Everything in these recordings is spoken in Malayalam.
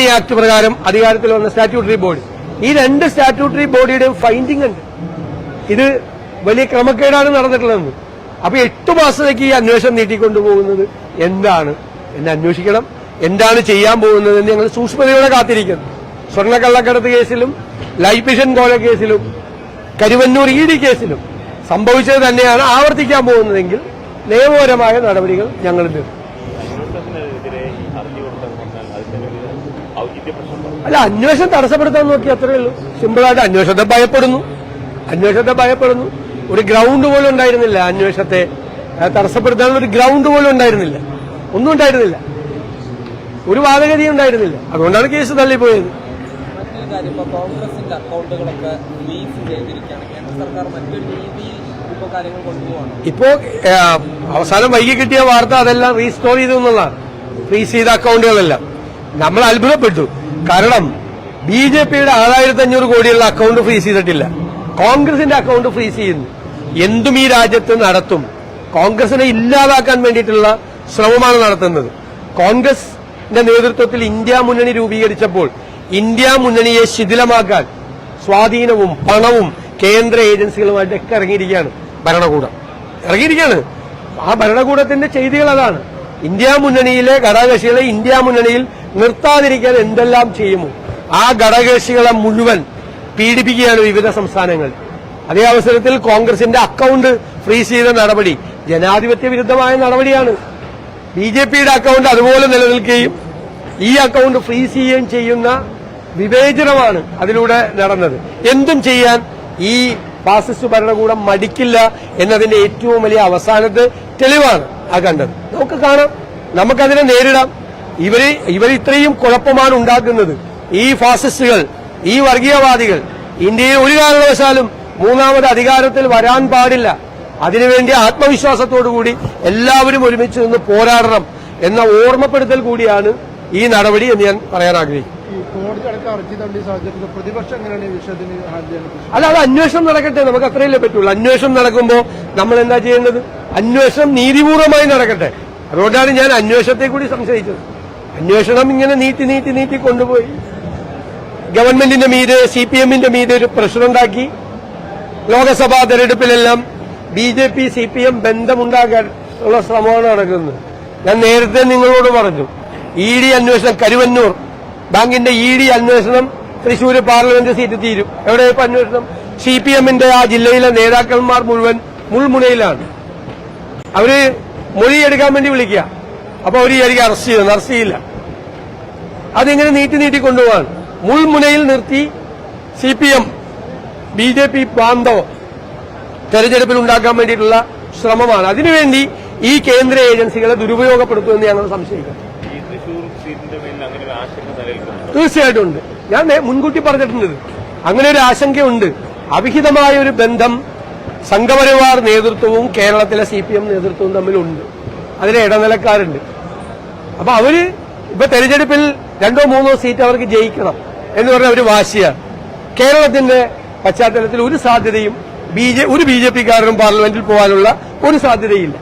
പൊന്നാനി ആക്ട് പ്രകാരം അധികാരത്തിൽ വന്ന സ്റ്റാറ്റ്യൂട്ടറി ബോഡി ഈ രണ്ട് സ്റ്റാറ്റ്യൂട്ടറി ബോഡിയുടെയും ഫൈൻഡിംഗ് ഉണ്ട്. ഇത് വലിയ ക്രമക്കേടാണ് നടന്നിട്ടുള്ളതെന്ന്. അപ്പൊ എട്ടു മാസത്തേക്ക് ഈ അന്വേഷണം നീട്ടിക്കൊണ്ടുപോകുന്നത് എന്താണ്? എന്ന് അന്വേഷിക്കണം. എന്താണ് ചെയ്യാൻ പോകുന്നത് എന്ന് ഞങ്ങൾ സൂക്ഷ്മതയോടെ കാത്തിരിക്കുന്നു. സ്വർണക്കള്ളക്കടത്ത് കേസിലും ലൈഫ് മിഷൻ കോല കേസിലും കരുവന്നൂർ ഇ ഡി കേസിലും സംഭവിച്ചത് തന്നെയാണ് ആവർത്തിക്കാൻ പോകുന്നതെങ്കിൽ നിയമപരമായ നടപടികൾ ഞങ്ങൾ അല്ല അന്വേഷണം തടസ്സപ്പെടുത്താൻ നോക്കി അത്രേ ഉള്ളൂ. സിമ്പിളായിട്ട് അന്വേഷണത്തെ ഭയപ്പെടുന്നു. അന്വേഷണത്തെ ഭയപ്പെടുന്നു. ഒരു ഗ്രൗണ്ട് പോലും ഉണ്ടായിരുന്നില്ല അന്വേഷണത്തെ. തടസ്സപ്പെടുത്താനുള്ള ഒരു ഗ്രൗണ്ട് പോലും ഉണ്ടായിരുന്നില്ല. ഒന്നും ഉണ്ടായിരുന്നില്ല. ഒരു വാദഗതി ഉണ്ടായിരുന്നില്ല. അതുകൊണ്ടാണ് കേസ് തള്ളിപ്പോയത്. കോൺഗ്രസിന്റെ അക്കൗണ്ടുകളൊക്കെ ഫ്രീസ് ചെയ്തിരിക്കുകയാണ്. കേന്ദ്ര സർക്കാർ മറ്റൊരു രീതിയിൽ ഇപ്പോൾ കാര്യങ്ങൾ കൊണ്ടുപോവാണ്. ഇപ്പോ അവസാനം വൈകി കിട്ടിയ വാർത്ത അതെല്ലാം റീസ്റ്റോർ ചെയ്തു എന്നുള്ളതാണ്. ഫ്രീസ് ചെയ്ത അക്കൗണ്ടുകളെല്ലാം. നമ്മൾ അത്ഭുതപ്പെട്ടു. കാരണം ബി ജെ പിയുടെ ആറായിരത്തി അഞ്ഞൂറ് കോടിയുള്ള അക്കൗണ്ട് ഫ്രീസ് ചെയ്തിട്ടില്ല. കോൺഗ്രസിന്റെ അക്കൗണ്ട് ഫ്രീസ് ചെയ്യുന്നു. എന്തും ഈ രാജ്യത്ത് നടത്തും. കോൺഗ്രസിനെ ഇല്ലാതാക്കാൻ വേണ്ടിയിട്ടുള്ള ശ്രമമാണ് നടത്തുന്നത്. കോൺഗ്രസിന്റെ നേതൃത്വത്തിൽ ഇന്ത്യ മുന്നണി രൂപീകരിച്ചപ്പോൾ ഇന്ത്യ മുന്നണിയെ ശിഥിലമാക്കാൻ സ്വാധീനവും പണവും കേന്ദ്ര ഏജൻസികളുമായിട്ടൊക്കെ ഇറങ്ങിയിരിക്കുകയാണ് ഭരണകൂടം. ഇറങ്ങിയിരിക്കുകയാണ്. ആ ഭരണകൂടത്തിന്റെ ചെയ്തികൾ അതാണ്. ഇന്ത്യ മുന്നണിയിലെ ഘടകകക്ഷികളെ ഇന്ത്യ മുന്നണിയിൽ നിർത്താതിരിക്കാൻ എന്തെല്ലാം ചെയ്യുമോ? ആ ഘടകകക്ഷികളെ മുഴുവൻ പീഡിപ്പിക്കുകയാണ് വിവിധ സംസ്ഥാനങ്ങൾ. അതേ അവസരത്തിൽ കോൺഗ്രസിന്റെ അക്കൗണ്ട് ഫ്രീസ് ചെയ്ത നടപടി ജനാധിപത്യ വിരുദ്ധമായ നടപടിയാണ്. ബി ജെ പിയുടെ അക്കൗണ്ട് അതുപോലെ നിലനിൽക്കുകയും ഈ അക്കൗണ്ട് ഫ്രീസ് ചെയ്യുകയും ചെയ്യുന്ന വിവേചനമാണ് അതിലൂടെ നടന്നത്. എന്തും ചെയ്യാൻ ഈ ഫാസിസ്റ്റ് ഭരണകൂടം മടിക്കില്ല എന്നതിന്റെ ഏറ്റവും വലിയ അവസാനത്തെ തെളിവാണ് ആ കണ്ടത്. നമുക്ക് കാണാം. നമുക്കതിനെ നേരിടാം. ഇവർ ഇവർ ഇത്രയും കുഴപ്പമാണ് ഉണ്ടാക്കുന്നത്. ഈ ഫാസിസ്റ്റുകൾ ഈ വർഗീയവാദികൾ ഇന്ത്യയിൽ ഒരു കാരണവശാലും മൂന്നാമത് അധികാരത്തിൽ വരാൻ പാടില്ല. അതിനുവേണ്ടി ആത്മവിശ്വാസത്തോടുകൂടി എല്ലാവരും ഒരുമിച്ച് നിന്ന് പോരാടണം എന്ന ഓർമ്മപ്പെടുത്തൽ കൂടിയാണ് ഈ നടപടി എന്ന് ഞാൻ പറയാൻ ഉദ്ദേശിക്കുന്നത്? അല്ല അത് അന്വേഷണം നടക്കട്ടെ. നമുക്ക് അത്രയല്ലേ പറ്റുള്ളൂ. അന്വേഷണം നടക്കുമ്പോൾ നമ്മൾ എന്താ ചെയ്യേണ്ടത്? അന്വേഷണം നീതിപൂർവമായി നടക്കട്ടെ. അതുകൊണ്ടാണ് ഞാൻ അന്വേഷണത്തെ കൂടി സംശയിച്ചത്. അന്വേഷണം ഇങ്ങനെ നീട്ടി നീട്ടി നീട്ടി കൊണ്ടുപോയി. ഗവൺമെന്റിന്റെ മീതെ സി പി എമ്മിന്റെ മീതെ ഒരു പ്രഷറുണ്ടാക്കി Lok Sabha തെരഞ്ഞെടുപ്പിലെല്ലാം B J P C P M ബന്ധമുണ്ടാക്കാൻ ഉള്ള ശ്രമമാണ് നടക്കുന്നത്. ഞാൻ നേരത്തെ നിങ്ങളോട് പറഞ്ഞു ഇ ഡി അന്വേഷണം കരുവന്നൂർ ബാങ്കിന്റെ ഇ ഡി അന്വേഷണം തൃശൂർ പാർലമെന്റ് സീറ്റ് തീരും. എവിടെ ഇപ്പൊ അന്വേഷണം? സി പി എമ്മിന്റെ ആ ജില്ലയിലെ നേതാക്കന്മാർ മുഴുവൻ മുൾമുനയിലാണ്. അവർ മൊഴിയെടുക്കാൻ വേണ്ടി വിളിക്കുക. അപ്പൊ അവർ വിചാരിക്കുക അറസ്റ്റ് ചെയ്യുന്നു അറസ്റ്റ് ചെയ്യില്ല. അതിങ്ങനെ നീട്ടി നീട്ടി കൊണ്ടുപോകാൻ? മുൾമുനയിൽ നിർത്തി C P M B J P ബാന്ധവം തെരഞ്ഞെടുപ്പിൽ ഉണ്ടാക്കാൻ വേണ്ടിയിട്ടുള്ള ശ്രമമാണ്. അതിനുവേണ്ടി ഈ കേന്ദ്ര ഏജൻസികളെ ദുരുപയോഗപ്പെടുത്തുമെന്ന് ഞങ്ങൾ സംശയിക്കുന്നു. തീർച്ചയായിട്ടും ഉണ്ട്. ഞാൻ മുൻകൂട്ടി പറഞ്ഞിട്ടുണ്ട്. അങ്ങനെ ഒരു ആശങ്കയുണ്ട്. അവിഹിതമായ ഒരു ബന്ധം സംഘപരിവാർ നേതൃത്വവും കേരളത്തിലെ സി പി എം നേതൃത്വവും തമ്മിലുണ്ട്. അതിലെ ഇടനിലക്കാരുണ്ട്. അപ്പൊ അവർ ഇപ്പൊ തെരഞ്ഞെടുപ്പിൽ രണ്ടോ മൂന്നോ സീറ്റ് അവർക്ക് ജയിക്കണം എന്ന് പറഞ്ഞ ഒരു വാശിയാണ് കേരളത്തിന്റെ പശ്ചാത്തലത്തിൽ ഒരു സാധ്യതയും ബി ജെ ഒരു ബി ജെ പിക്കാരനും പാർലമെന്റിൽ പോകാനുള്ള ഒരു സാധ്യതയില്ല.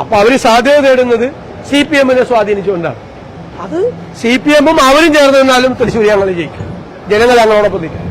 അപ്പൊ അവർ സാധ്യത നേടുന്നത് സി പി എമ്മിനെ സ്വാധീനിച്ചുകൊണ്ടാണ്. അത് സി പി എമ്മും അവരും ചേർന്ന് നിന്നാലും തൃശ്ശൂർ ഞങ്ങൾ ജയിക്കും. ജനങ്ങൾ ഞങ്ങളോടൊപ്പം നിൽക്കും.